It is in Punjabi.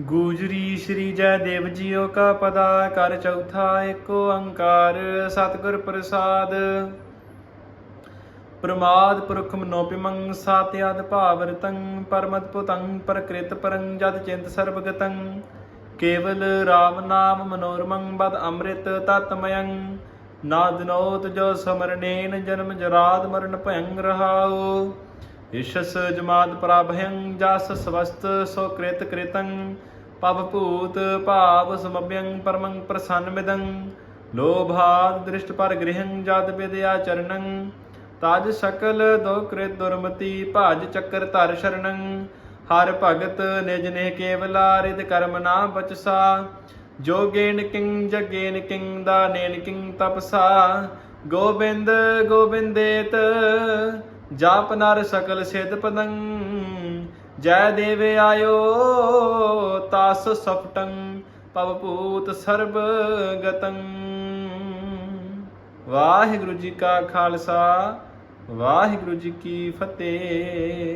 ਗੂਜਰੀ ਸ੍ਰੀ ਜੈ ਦੇਵ ਜੀਓ ਕਾ ਪਦਾ ਕਰ ਚੌਥਾ ਏਕ ਓੰਕਾਰ ਸਤਿਗੁਰ ਪ੍ਰਸਾਦ। ਪ੍ਰਮਾਦ ਪੁਰਖ ਮਨੋ ਪਿਮੰ ਸਾਤਿਆਦ ਭਾਵਰਤੰ ਪਰਮਤ ਪੁਤੰ ਪ੍ਰਕ੍ਰਿਤ ਪਰੰ ਜਦ ਚਿੰਤ ਸਰਬਗਤੰ। ਕੇਵਲ RAM ਨਾਮ ਮਨੋਰਮੰ, ਬਦ ਅੰਮ੍ਰਿਤ ਤਤਮਯੰ ਨਾਦ ਜੋ ਸਮਰਨੇਨ, ਜਨਮ ਜਰਾਦ ਮਰਨ ਭਯੰ ਰਹਾਉ। ਇਸ਼ਸ ਜਮਾਤ ਪ੍ਰਭਯੰ ਜਸ ਸਵਸਤ, ਸੋ ਕ੍ਰਿਤ ਕ੍ਰਿਤੰ, ਪਵ ਭੂਤ ਭਾਵ ਸਮਭਯੰ ਪਰਮੰ ਪ੍ਰਸੰਨ ਮਿਦੰ ਲੋਭਾਦ ਦ੍ਰਿਸ਼ਟ ਪਰ ਗ੍ਰਹੰ ਜਦ ਵਿਦਿਆ ਚਰਣੰ ਤਜ ਸਕਲ ਦੋ ਕ੍ਰਿਤ ਦੁਰਮਤੀ, ਭਾਜ ਚੱਕਰ ਧਰ ਸ਼ਰਣੰ ਹਰ ਭਗਤ ਨਿਜ ਨੇ ਕੇਵਲਾ ਰਿਤ ਕਰਮ ਨਾ ਬਚਸਾ, ਜੋਗੇਨ ਕਿੰ ਜਗੇਨ ਕਿੰ ਦਾਨੇਨ ਕਿੰ ਤਪਸਾ, ਗੋਬਿੰਦ ਗੋਬਿੰਦੇਤ ਜਾਪ ਨਰ ਸਕਲ ਸਿਧ ਪਦੰ ਜੈ ਦੇਵ ਆਇਓ ਤਾਸ ਸਫਟੰ ਪਵ ਸਰਬ ਗਤੰ। ਵਾਹਿਗੁਰੂ ਜੀ ਕਾ ਖਾਲਸਾ, ਵਾਹਿਗੁਰੂ ਜੀ ਕੀ ਫਤਿਹ।